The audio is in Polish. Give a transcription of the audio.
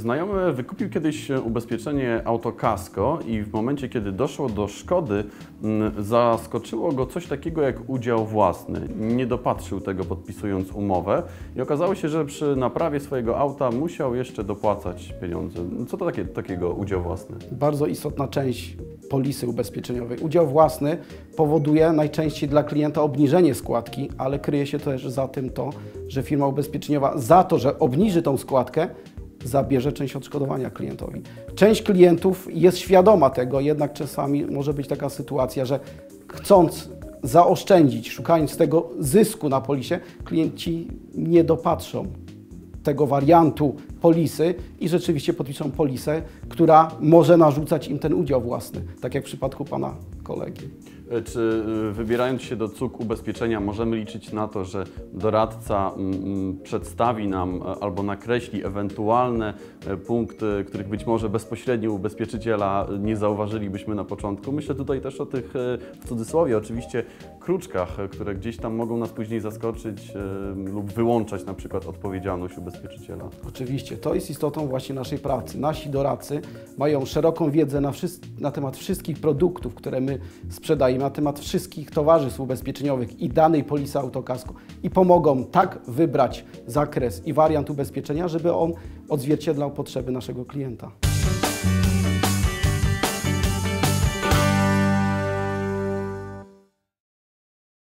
Znajomy wykupił kiedyś ubezpieczenie autokasko i w momencie, kiedy doszło do szkody, zaskoczyło go coś takiego jak udział własny. Nie dopatrzył tego podpisując umowę i okazało się, że przy naprawie swojego auta musiał jeszcze dopłacać pieniądze. Co to takie, takiego udział własny? Bardzo istotna część polisy ubezpieczeniowej. Udział własny powoduje najczęściej dla klienta obniżenie składki, ale kryje się też za tym to, że firma ubezpieczeniowa za to, że obniży tą składkę, zabierze część odszkodowania klientowi. Część klientów jest świadoma tego, jednak czasami może być taka sytuacja, że chcąc zaoszczędzić, szukając tego zysku na polisie, klienci nie dopatrzą tego wariantu polisy i rzeczywiście podpiszą polisę, która może narzucać im ten udział własny, tak jak w przypadku pana kolegi. E, Czy y, wybierając się do CUK ubezpieczenia możemy liczyć na to, że doradca mm, mm, przedstawi nam e, albo nakreśli ewentualne e, punkty, których być może bezpośrednio ubezpieczyciela nie zauważylibyśmy na początku? Myślę tutaj też o tych, e, w cudzysłowie oczywiście, kruczkach, e, które gdzieś tam mogą nas później zaskoczyć e, lub wyłączać na przykład odpowiedzialność ubezpieczyciela. Oczywiście, to jest istotą właśnie naszej pracy. Nasi doradcy mają szeroką wiedzę na, na temat wszystkich produktów, które my sprzedajemy, na temat wszystkich towarzystw ubezpieczeniowych i danej polisy autokasko i pomogą tak wybrać zakres i wariant ubezpieczenia, żeby on odzwierciedlał potrzeby naszego klienta.